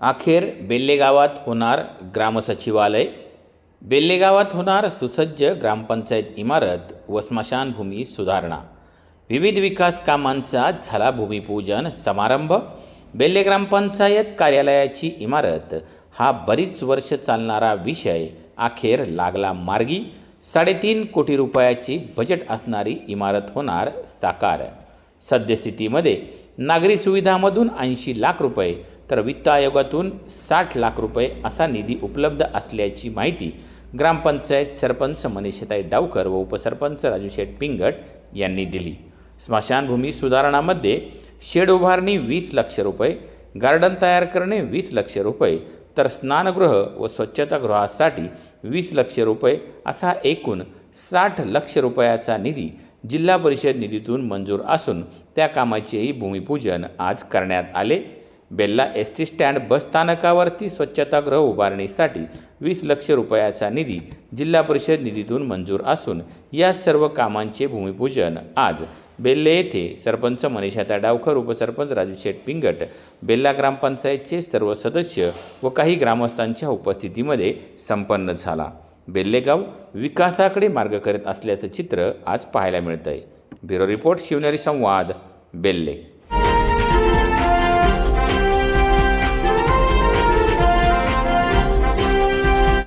अखेर बेल्लेगावात होणार ग्रामसचिवालय बेल्लेगावात होणार सुसज्ज ग्रामपंचायत इमारत व स्मशानभूमी सुधारणा. विविध विकास कामांचा झाला भूमिपूजन समारंभ. बेल्ले ग्रामपंचायत कार्यालयाची इमारत हा बरीच वर्ष चालणारा विषय अखेर लागला मार्गी. साडेतीन कोटी रुपयाची बजेट असणारी इमारत होणार साकार. सद्यस्थितीमध्ये नागरी सुविधामधून ऐंशी लाख रुपये तर वित्त आयोगातून साठ लाख रुपये असा निधी उपलब्ध असल्याची माहिती ग्रामपंचायत सरपंच मनीषताई डावकर व उपसरपंच राजूशेठ पिंगट यांनी दिली. स्मशानभूमी सुधारणामध्ये शेड उभारणी वीस लक्ष रुपये गार्डन तयार करणे वीस लक्ष रुपये तर स्नानगृह व स्वच्छतागृहासाठी वीस लक्ष रुपये असा एकूण साठ लक्ष रुपयाचा निधी जिल्हा परिषद निधीतून मंजूर असून त्या कामाचेही भूमिपूजन आज करण्यात आले. Bella S T stand bus स्थानकावरती स्वच्छतागृह उभारणीसाठी वीस लक्ष रुपयाचा निधी जिल्हा परिषद निधीतून मंजूर असून या सर्व कामांचे भूमिपूजन आज बेल्ले येथे सरपंच मनीषाता डावकर उपसरपंच राजू शेठ पिंगट बेल्ला ग्रामपंचायतचे सर्व सदस्य व काही ग्रामस्थांच्या उपस्थितीमध्ये संपन्न झाला. बेल्लेगाव विकासाकडे मार्ग करत असल्याचं चित्र आज पाहायला मिळतं आहे ब्युरो रिपोर्ट शिवनेरी संवाद बेल्ले.